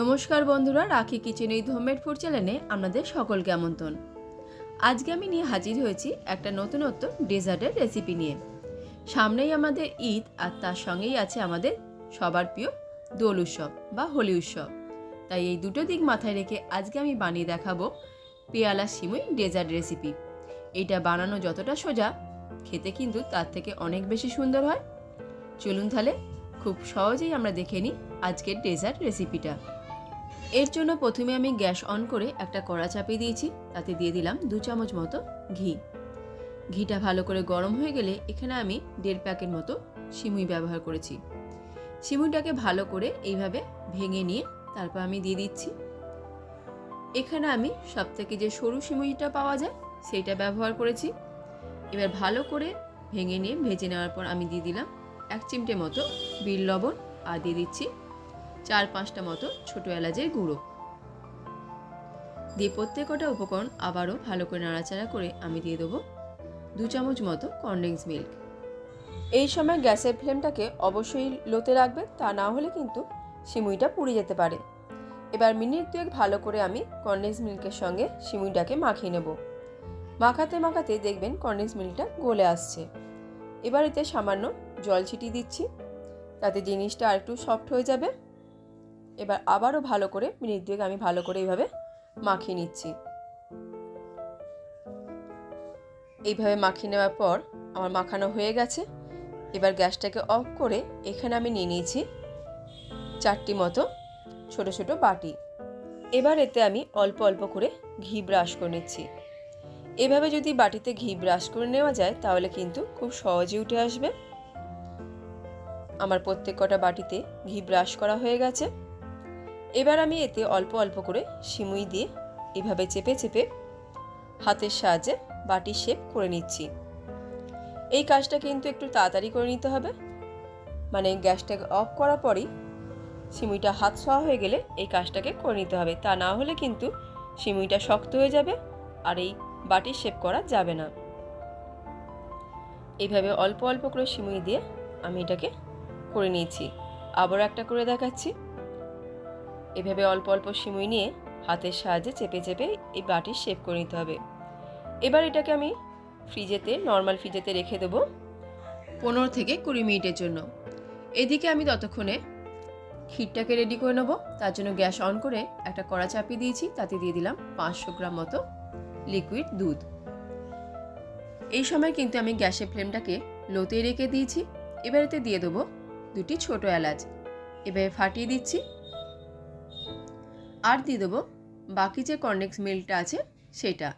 নমস্কার বন্ধুরা, রাখি কিচেন উইথ হোমমেড চ্যানেলে আপনাদের সকলকে আমন্ত্রণ। আজকে আমি নিয়ে হাজির হয়েছি একটা নতুনত্ব ডেজার্টের রেসিপি নিয়ে। সামনেই আমাদের ঈদ আর তার সঙ্গেই আছে আমাদের সবার প্রিয় দোল উৎসব বা হোলি উৎসব। তাই এই দুটো দিক মাথায় রেখে আজকে আমি বানিয়ে দেখাবো পেয়ালা সিমুই ডেজার্ট রেসিপি। এটা বানানো যতটা সোজা, খেতে কিন্তু তার থেকে অনেক বেশি সুন্দর হয়। চলুন তাহলে খুব সহজেই আমরা দেখে নিই আজকের ডেজার্ট রেসিপিটা। এর জন্য প্রথমে আমি গ্যাস অন করে একটা কড়া চাপিয়ে দিয়েছি। তাতে দিয়ে দিলাম দু চামচ মতো ঘি। ঘিটা ভালো করে গরম হয়ে গেলে এখানে আমি দেড় প্যাকেট মতো সিমুই ব্যবহার করেছি। সিমুইটাকে ভালো করে এইভাবে ভেঙে নিয়ে তারপর আমি দিয়ে দিচ্ছি। এখানে আমি সব থেকে যে সরু সিমুইটা পাওয়া যায় সেইটা ব্যবহার করেছি। এবার ভালো করে ভেঙে নিয়ে ভেজে নেওয়ার পর আমি দিয়ে দিলাম এক চিমটে মতো বিল লবণ আর দিয়ে দিচ্ছি চার পাঁচটা মতো ছোটো এলাচের গুঁড়ো। দিয়ে প্রত্যেকটা উপকরণ আবারও ভালো করে নাড়াচাড়া করে আমি দিয়ে দেবো দু চামচ মতো কনডেন্স মিল্ক এই সময় গ্যাসের ফ্লেমটাকে অবশ্যই লোতে রাখবে তা না হলে কিন্তু সিমুইটা পুড়ে যেতে পারে। এবার মিনিট দুয়েক ভালো করে আমি কনডেন্স মিল্কের সঙ্গে সিমুইটাকে মাখিয়ে নেব। মাখাতে মাখাতে দেখবেন কনডেন্স মিল্কটা গলে আসছে। এবার এতে সামান্য জল ছিটিয়ে দিচ্ছি। তাতে জিনিসটা আর একটু সফট হয়ে যাবে। এবার আবারও ভালো করে মিনিট দুয়েক আমি ভালো করে এইভাবে মাখিয়ে নিচ্ছি। এইভাবে মাখিয়ে নেওয়ার পর আমার মাখানো হয়ে গেছে। এবার গ্যাসটাকে অফ করে এখানে আমি নিয়ে নিয়েছি চারটি মতো ছোট ছোট বাটি। এবার এতে আমি অল্প অল্প করে ঘি ব্রাশ করে নিচ্ছি। এভাবে যদি বাটিতে ঘি ব্রাশ করে নেওয়া যায় তাহলে কিন্তু খুব সহজে উঠে আসবে। আমার প্রত্যেক কটা বাটিতে ঘি ব্রাশ করা হয়ে গেছে। এবার আমি এতে অল্প অল্প করে সিমুই দিয়ে এভাবে চেপে চেপে হাতের সাহায্যে বাটি শেপ করে নিচ্ছি। এই কাজটা কিন্তু একটু তাড়াতাড়ি করে নিতে হবে। মানে গ্যাসটাকে অফ করার পরই সিমুইটা হাত ছোঁয়া হয়ে গেলে এই কাজটাকে করে নিতে হবে। তা না হলে কিন্তু সিমুইটা শক্ত হয়ে যাবে আর এই বাটি শেপ করা যাবে না। এইভাবে অল্প অল্প করে সিমুই দিয়ে আমি এটাকে করে নিয়েছি। আবার একটা করে দেখাচ্ছি। এভাবে অল্প অল্প সিমুই নিয়ে হাতের সাহায্যে চেপে চেপে এই বাটির শেপ করে নিতে হবে। এবার এটাকে আমি ফ্রিজেতে, নর্মাল ফ্রিজেতে রেখে দেবো পনেরো থেকে কুড়ি মিনিটের জন্য। এদিকে আমি ততক্ষণে ক্ষীরটাকে রেডি করে নেব। তার জন্য গ্যাস অন করে একটা কড়া চাপিয়ে দিয়েছি, তাতে দিয়ে দিলাম পাঁচশো গ্রাম মতো লিকুইড দুধ। এই সময় কিন্তু আমি গ্যাসের ফ্লেমটাকে লোতে রেখে দিয়েছি। এবার এতে দিয়ে দেবো দুটি ছোট এলাচ। এবারে ফাটিয়ে দিচ্ছি। আর দিয়ে দেবো বাকি যে কর্নেক্স মিল্কটা আছে সেটা।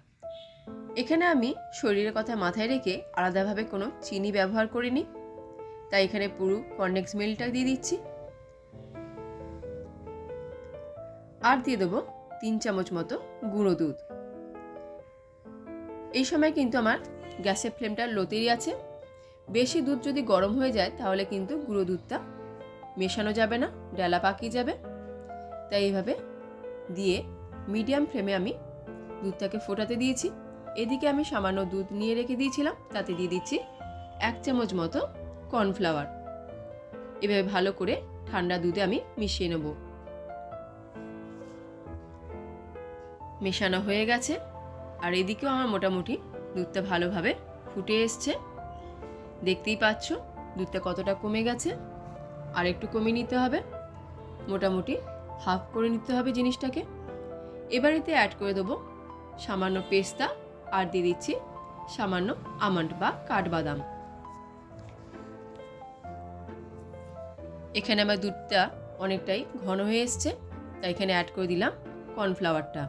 এখানে আমি শরীরের কথা মাথায় রেখে আলাদাভাবে কোনো চিনি ব্যবহার করিনি। তাই এখানে পুরো কর্নেক্স মিল্কটা দিয়ে দিচ্ছি। আর দিয়ে দেবো তিন চামচ মতো গুঁড়ো দুধ। এই সময় কিন্তু আমার গ্যাসের ফ্লেমটা লোতেই আছে। বেশি দুধ যদি গরম হয়ে যায় তাহলে কিন্তু গুঁড়ো দুধটা মেশানো যাবে না, ডালা পাকিয়ে যাবে। তাই এইভাবে দিয়ে মিডিয়াম ফ্লেমে আমি দুধটাকে ফোটাতে দিয়েছি। এদিকে আমি সামান্য দুধ নিয়ে রেখে দিয়েছিলাম, তাতে দিয়ে দিচ্ছি এক চামচ মতো কর্নফ্লাওয়ার এভাবে ভালো করে ঠান্ডা দুধে আমি মিশিয়ে নেব। মেশানো হয়ে গেছে। আর এদিকেও আমার মোটামুটি দুধটা ভালোভাবে ফুটে এসছে। দেখতেই পাচ্ছ, দুধটা কতটা কমে গেছে। আর একটু কমিয়ে নিতে হবে। মোটামুটি হাফ করে নিতে হবে জিনিসটাকে। এবার এতে অ্যাড করে দেবো সামান্য পেস্তা আর দিয়ে দিচ্ছি সামান্য আমন্ড বা কাঠবাদাম। এখানে আমার দুধটা অনেকটাই ঘন হয়ে এসছে, তাই এখানে অ্যাড করে দিলাম কর্নফ্লাওয়ারটা।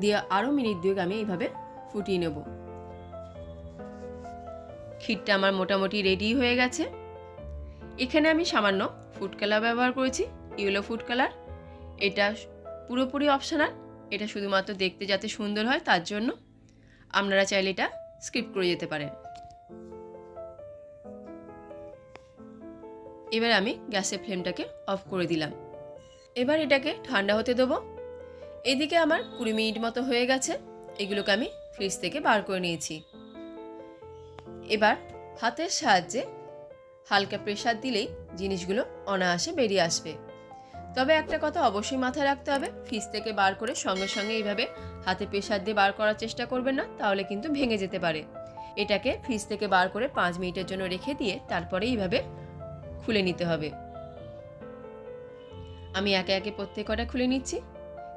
দিয়ে আরও মিনিট দুয়েক আমি এইভাবে ফুটিয়ে নেব। ক্ষীরটা আমার মোটামুটি রেডি হয়ে গেছে। এখানে আমি সামান্য ফুড কালার ব্যবহার করেছি। Yellow food colour. এটা পুরোপুরি অপশনাল। এটা শুধুমাত্র দেখতে যাতে সুন্দর হয় তার জন্য আপনারা চাইলে এটা স্কিপ করে যেতে পারেন। এবার আমি গ্যাসের ফ্লেমটাকে অফ করে দিলাম। এবার এটাকে ঠান্ডা হতে দেবো। এদিকে আমার কুড়ি মিনিট মতো হয়ে গেছে। এগুলোকে আমি ফ্রিজ থেকে বার করে নিয়েছি। এবার হাতের সাহায্যে হালকা প্রেসার দিলেই জিনিসগুলো অনায়াসে বেরিয়ে আসবে। তবে একটা কথা অবশ্যই মাথায় রাখতে হবে, ফ্রিজ থেকে বার করে সঙ্গে সঙ্গে এইভাবে হাতে প্রেশার দিয়ে বার করার চেষ্টা করবেন না, তাহলে কিন্তু ভেঙে যেতে পারে। এটাকে ফ্রিজ থেকে বার করে পাঁচ মিনিটের জন্য রেখে দিয়ে তারপরে এইভাবে খুলে নিতে হবে। আমি একে একে প্রত্যেক কটা খুলে নিচ্ছি।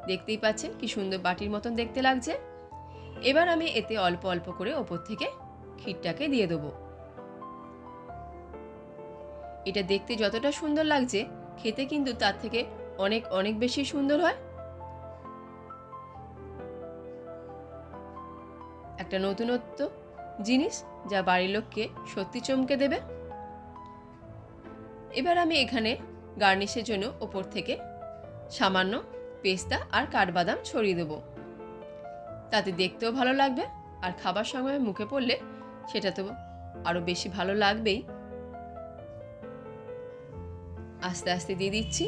দেখতেই পাচ্ছেন কি সুন্দর বাটির মতন দেখতে লাগছে। এবার আমি এতে অল্প অল্প করে ওপর থেকে ক্ষীরটাকে দিয়ে দেবো। এটা দেখতে যতটা সুন্দর লাগছে খেতে কিন্তু তার থেকে অনেক অনেক বেশি সুন্দর হয়। একটা নতুনত্ব জিনিস যা বাড়ির লোককে সত্যি চমকে দেবে। এবার আমি এখানে গার্নিশের জন্য ওপর থেকে সামান্য পেস্তা আর কাঠবাদাম ছড়িয়ে দেবো। তাতে দেখতেও ভালো লাগবে আর খাবার সময় মুখে পড়লে সেটা তো আরও বেশি ভালো লাগবেই। আস্তে আস্তে দিয়ে দিচ্ছি।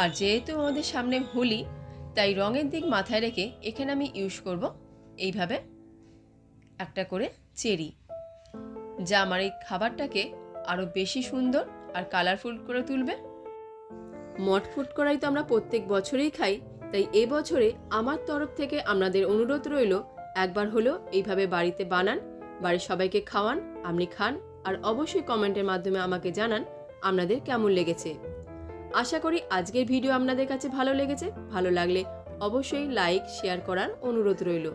আর যেহেতু আমাদের সামনে হোলি, তাই রঙের দিক মাথায় রেখে এখানে আমি ইউজ করব এইভাবে একটা করে চেরি। যা আমার এই খাবারটাকে আরও বেশি সুন্দর আর কালারফুল করে তুলবে। মট ফুড করাই তো আমরা প্রত্যেক বছরেই খাই, তাই এ বছরে আমার তরফ থেকে আপনাদের অনুরোধ রইল, একবার হলেও এইভাবে বাড়িতে বানান, বাড়ির সবাইকে খাওয়ান, আপনি খান, আর অবশ্যই কমেন্টের মাধ্যমে আমাকে জানান আপনাদের কেমন লেগেছে? আশা করি আজকের ভিডিও আপনাদের কাছে ভালো লেগেছে। ভালো লাগলে অবশ্যই লাইক, শেয়ার করার অনুরোধ রইল।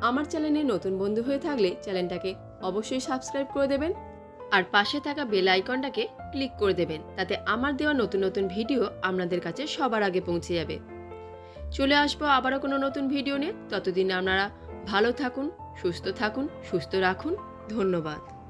আমার চ্যানেলে নতুন বন্ধু হয়ে থাকলে চ্যানেলটাকে অবশ্যই সাবস্ক্রাইব করে দেবেন আর পাশে থাকা বেল আইকনটাকে ক্লিক করে দেবেন তাতে আমার দেওয়া নতুন নতুন ভিডিও আপনাদের কাছে সবার আগে পৌঁছে যাবে। চলে আসব আবারও কোনো নতুন ভিডিও নিয়ে। ততদিন আপনারা ভালো থাকুন, সুস্থ থাকুন, সুস্থ রাখুন। ধন্যবাদ।